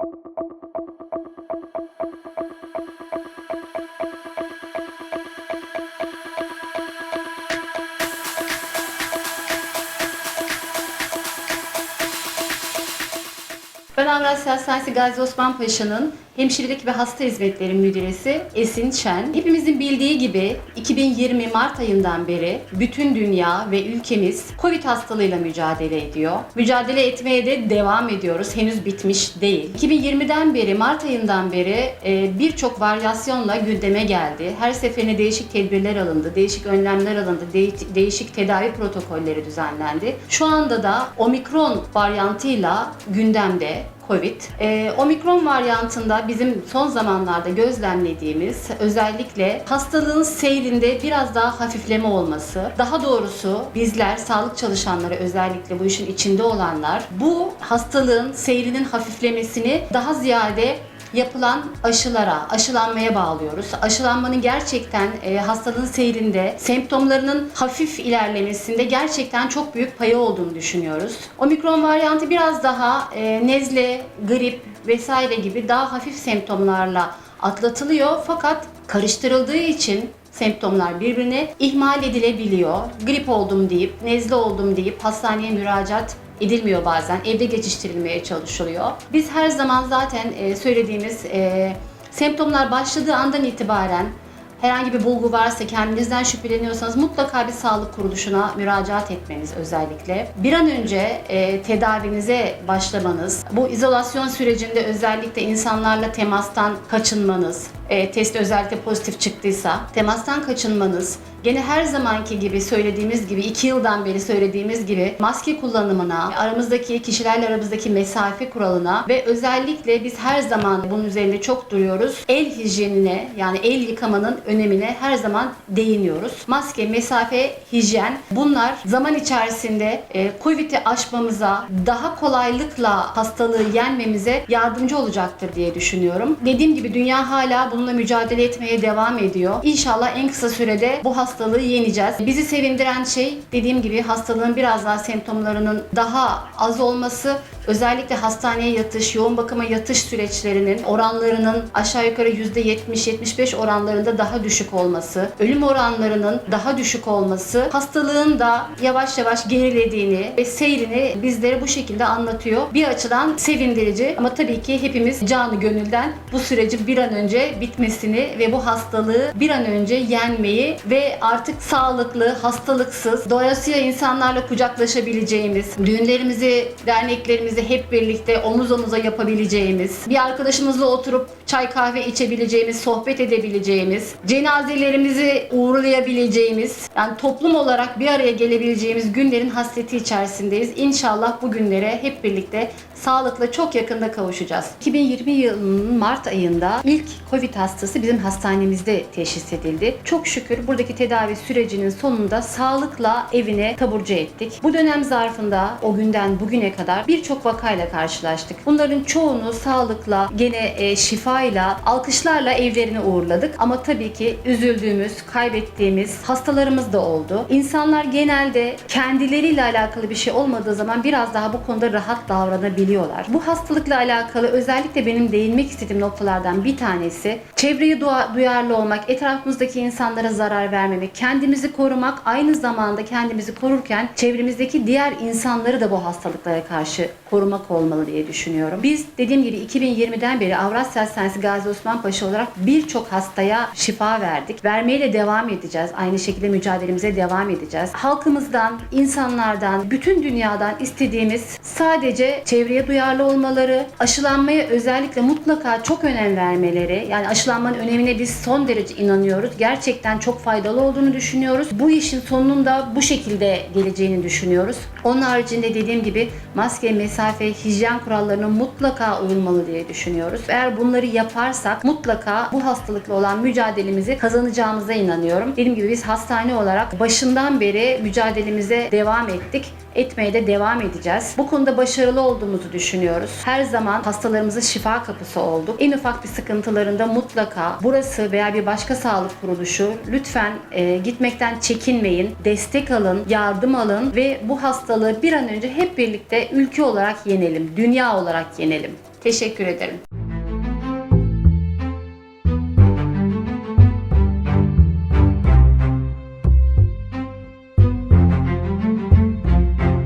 Ben Avrasya Hastanesi Gazi Osman Paşa'nın Hemşirelik ve Hasta Hizmetleri Müdüresi Esin Şen. Hepimizin bildiği gibi 2020 Mart ayından beri bütün dünya ve ülkemiz Covid hastalığıyla mücadele ediyor. Mücadele etmeye de devam ediyoruz. Henüz bitmiş değil. 2020'den beri, Mart ayından beri e, birçok varyasyonla gündeme geldi. Her seferinde değişik tedbirler alındı, değişik önlemler alındı, de- değişik tedavi protokolleri düzenlendi. Şu anda da omikron varyantıyla gündemde Covid. Ee, omikron varyantında bizim son zamanlarda gözlemlediğimiz özellikle hastalığın seyrinde biraz daha hafifleme olması. Daha doğrusu bizler sağlık çalışanları özellikle bu işin içinde olanlar bu hastalığın seyrinin hafiflemesini daha ziyade yapılan aşılara, aşılanmaya bağlıyoruz. Aşılanmanın gerçekten e, hastalığın seyrinde, semptomlarının hafif ilerlemesinde gerçekten çok büyük payı olduğunu düşünüyoruz. Omikron varyantı biraz daha e, nezle, grip vesaire gibi daha hafif semptomlarla atlatılıyor fakat karıştırıldığı için semptomlar birbirine ihmal edilebiliyor. Grip oldum deyip, nezle oldum deyip hastaneye müracaat edilmiyor bazen. Evde geçiştirilmeye çalışılıyor. Biz her zaman zaten e, söylediğimiz e, semptomlar başladığı andan itibaren herhangi bir bulgu varsa kendinizden şüpheleniyorsanız mutlaka bir sağlık kuruluşuna müracaat etmeniz özellikle. Bir an önce e, tedavinize başlamanız, bu izolasyon sürecinde özellikle insanlarla temastan kaçınmanız, test özellikle pozitif çıktıysa temastan kaçınmanız, gene her zamanki gibi söylediğimiz gibi iki yıldan beri söylediğimiz gibi maske kullanımına, aramızdaki kişilerle aramızdaki mesafe kuralına ve özellikle biz her zaman bunun üzerinde çok duruyoruz. El hijyenine yani el yıkamanın önemine her zaman değiniyoruz. Maske, mesafe, hijyen bunlar zaman içerisinde e, Covid'i aşmamıza, daha kolaylıkla hastalığı yenmemize yardımcı olacaktır diye düşünüyorum. Dediğim gibi dünya hala bununla mücadele etmeye devam ediyor. İnşallah en kısa sürede bu hastalığı yeneceğiz. Bizi sevindiren şey dediğim gibi hastalığın biraz daha semptomlarının daha az olması özellikle hastaneye yatış, yoğun bakıma yatış süreçlerinin oranlarının aşağı yukarı %70-75 oranlarında daha düşük olması, ölüm oranlarının daha düşük olması, hastalığın da yavaş yavaş gerilediğini ve seyrini bizlere bu şekilde anlatıyor. Bir açıdan sevindirici ama tabii ki hepimiz canı gönülden bu sürecin bir an önce bitmesini ve bu hastalığı bir an önce yenmeyi ve artık sağlıklı, hastalıksız, doyasıya insanlarla kucaklaşabileceğimiz, düğünlerimizi, derneklerimizi hep birlikte omuz omuza yapabileceğimiz, bir arkadaşımızla oturup çay kahve içebileceğimiz, sohbet edebileceğimiz, cenazelerimizi uğurlayabileceğimiz, yani toplum olarak bir araya gelebileceğimiz günlerin hasreti içerisindeyiz. İnşallah bu günlere hep birlikte sağlıkla çok yakında kavuşacağız. 2020 yılının Mart ayında ilk Covid hastası bizim hastanemizde teşhis edildi. Çok şükür buradaki tedavi sürecinin sonunda sağlıkla evine taburcu ettik. Bu dönem zarfında o günden bugüne kadar birçok vakayla karşılaştık. Bunların çoğunu sağlıkla, gene e, şifayla, alkışlarla evlerine uğurladık. Ama tabii ki üzüldüğümüz, kaybettiğimiz hastalarımız da oldu. İnsanlar genelde kendileriyle alakalı bir şey olmadığı zaman biraz daha bu konuda rahat davranabiliyorlar. Bu hastalıkla alakalı özellikle benim değinmek istediğim noktalardan bir tanesi çevreye duyarlı olmak, etrafımızdaki insanlara zarar vermemek, kendimizi korumak, aynı zamanda kendimizi korurken çevremizdeki diğer insanları da bu hastalıklara karşı korumak olmalı diye düşünüyorum. Biz dediğim gibi 2020'den beri Avrasya Hastanesi Gazi Osman Paşa olarak birçok hastaya şifa verdik. Vermeye de devam edeceğiz. Aynı şekilde mücadelemize devam edeceğiz. Halkımızdan, insanlardan, bütün dünyadan istediğimiz sadece çevreye duyarlı olmaları, aşılanmaya özellikle mutlaka çok önem vermeleri. Yani aşılanmanın önemine biz son derece inanıyoruz. Gerçekten çok faydalı olduğunu düşünüyoruz. Bu işin sonunun da bu şekilde geleceğini düşünüyoruz. Onun haricinde dediğim gibi maske, mesafe, hijyen kurallarına mutlaka uyulmalı diye düşünüyoruz. Eğer bunları yaparsak mutlaka bu hastalıkla olan mücadelemizi kazanacağımıza inanıyorum. Dediğim gibi biz hastane olarak başından beri mücadelemize devam ettik etmeye de devam edeceğiz. Bu konuda başarılı olduğumuzu düşünüyoruz. Her zaman hastalarımızın şifa kapısı olduk. En ufak bir sıkıntılarında mutlaka burası veya bir başka sağlık kuruluşu lütfen e, gitmekten çekinmeyin. Destek alın, yardım alın ve bu hastalığı bir an önce hep birlikte ülke olarak yenelim, dünya olarak yenelim. Teşekkür ederim.